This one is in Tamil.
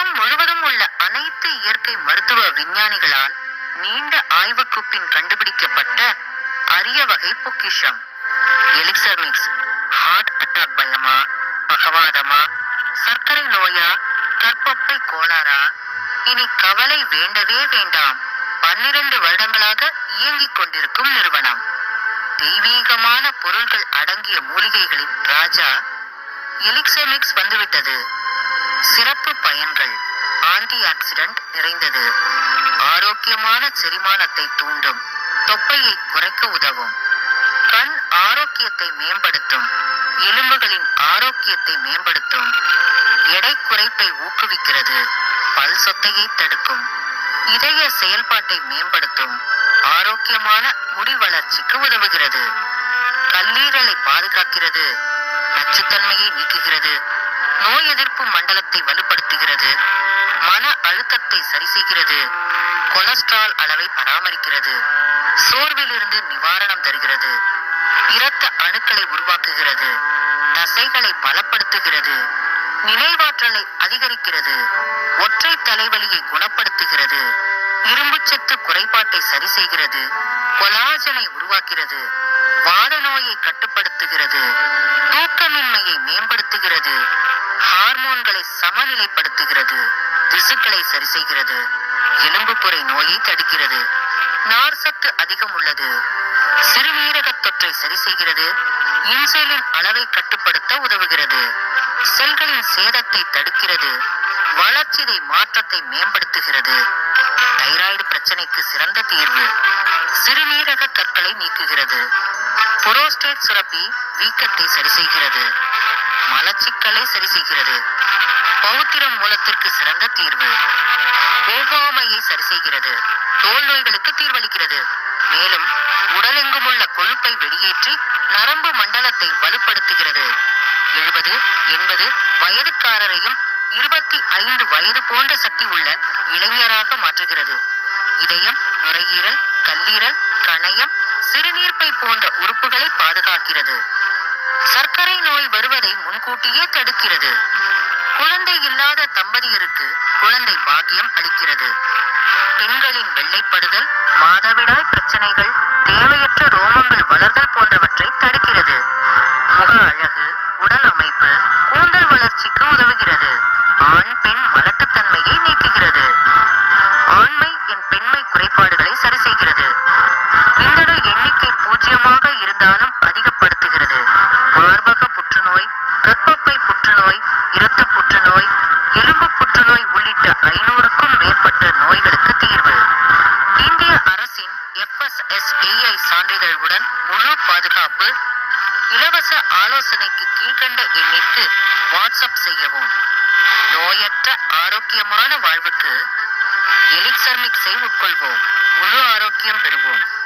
உலகம் முழுவதும் உள்ள அனைத்து இயற்கை மருத்துவ விஞ்ஞானிகளால் நீண்ட ஆய்வுக்கு பின் கண்டுபிடிக்கப்பட்ட அரிய வகை பொக்கிஷம். எலிக்சர் மிக்ஸ் ஹார்ட் அட்டாக் பயமா பகவாதமா சர்க்கரை நோயா கற்பப்பை கோளாரா இனி கவலை வேண்டவே வேண்டாம். பன்னிரண்டு வருடங்களாக இயங்கிக் கொண்டிருக்கும் நிறுவனம். தெய்வீகமான பொருள்கள் அடங்கிய மூலிகைகளின் ராஜா எலிக்சமிக்ஸ் வந்துவிட்டது. சிறப்பு பயன்கள். ஆன்டி ஆக்சிடென்ட் நிறைந்தது. ஆரோக்கியமான செரிமானத்தை தூண்டும். தொப்பையை குறைக்க உதவும். கண் ஆரோக்கியத்தை மேம்படுத்தும். எலும்புகளின் ஆரோக்கியத்தை மேம்படுத்தும். எடை குறைப்பை ஊக்குவிக்கிறது. பல் சொத்தையை தடுக்கும். இதய செயல்பாட்டை மேம்படுத்தும். ஆரோக்கியமான முடி வளர்ச்சிக்கு உதவுகிறது. கல்லீரலை பாதுகாக்கிறது. நச்சுத்தன்மையை நீக்குகிறது. நோய் எதிர்ப்பு மண்டலத்தை வலுப்படுத்துகிறது. மன அழுத்தத்தை சரி செய்கிறது கொலஸ்ட்ரால் அளவை பராமரிக்கிறது. சோர்விலிருந்து நிவாரணம் தருகிறது. இரத்த அணுக்களை உருவாக்குகிறது. தசைகளை பலப்படுத்துகிறது. நினைவாற்றலை அதிகரிக்கிறது. ஒற்றை தலைவலியை குணப்படுத்துகிறது. இரும்புச்சத்து குறைபாட்டை சரி செய்கிறது கொலாஜனை உருவாக்கிறது வாத நோயை கட்டுப்படுத்துகிறது. தூக்கமின்மையை மேம்படுத்துகிறது. ஹார்மோன்களை சமநிலைப்படுத்துகிறது. திசுக்களை சரி செய்கிறது எலும்புப்புரை நோயை தடுக்கிறது. நார்சத்து அதிகம் உள்ளது. சிறுநீரக தொற்றை சரி செய்கிறது இன்சுலின் அளவை கட்டுப்படுத்த உதவுகிறது. செல்களின் சேதத்தை தடுக்கிறது. வளர்ச்சிதை மாற்றத்தை மேம்படுத்துகிறது. தைராய்டு பிரச்சனைக்கு சிறந்த தீர்வு. சிறுநீரக கற்களை நீக்குகிறது. புரோஸ்டேட் சுரப்பி வீக்கத்தை சரி செய்கிறது மலச்சிக்கலை சரி செய்கிறது. பௌத்திர மூலத்திற்கு சிறந்த தீர்வு. ஒவ்வாமையை சரி செய்கிறது. தோல் நோய்களுக்கு தீர்வளிக்கிறது. மேலும் உடலெங்கும் உள்ள கொழுப்பை வெளியேற்றி நரம்பு மண்டலத்தை வலுப்படுத்துகிறது. எழுபது எண்பது வயதுக்காரரையும் இருபத்தி ஐந்து வயது போன்ற சக்தி உள்ள இளைஞராக மாற்றுகிறது. இதயம் நுரையீரல் கல்லீரல் கணையம் சிறுநீர்ப்பை போன்ற உறுப்புகளை பாதுகாக்கிறது. சர்க்கரை வருவதை முன்கூட்டியே தடுக்கிறது. குழந்தை இல்லாத தம்பதியருக்கு குழந்தை பாக்கியம் அளிக்கிறது. பெண்களின் வெள்ளைப்படுதல் மாதவிடாய் பிரச்சனைகள் தேவையற்ற ரோமங்கள் வளர்தல் போன்றவற்றை தடுக்கிறது. முக அழகு உடல் அமைப்பு கூந்தல் வளர்ச்சிக்கு உதவுகிறது. ஆண் பெண் மலட்டுத்தன்மையை நீக்குகிறது. ஆண்மை என் பெண்மை குறைபாடுகளை சரி செய்கிறது. விந்தணு எண்ணிக்கை பூஜ்ஜியமாக இரத்த புற்றுநோய் எலும்பு புற்றுநோய் உள்ளிட்ட ஐநூறுக்கும் மேற்பட்ட நோய்களுக்கு தீர்வு. இந்திய அரசின் எஃப்எஸ்எஸ்ஏஐ சான்றிதழுடன் முழு பாதுகாப்பு இலவச ஆலோசனைக்கு கீழ்கண்ட எண்ணிற்கு வாட்ஸ்அப் செய்யவும். நோயற்ற ஆரோக்கியமான வாழ்வுக்கு எலிக்சர்மிக்ஸை உட்கொள்வோம். முழு ஆரோக்கியம் பெறுவோம்.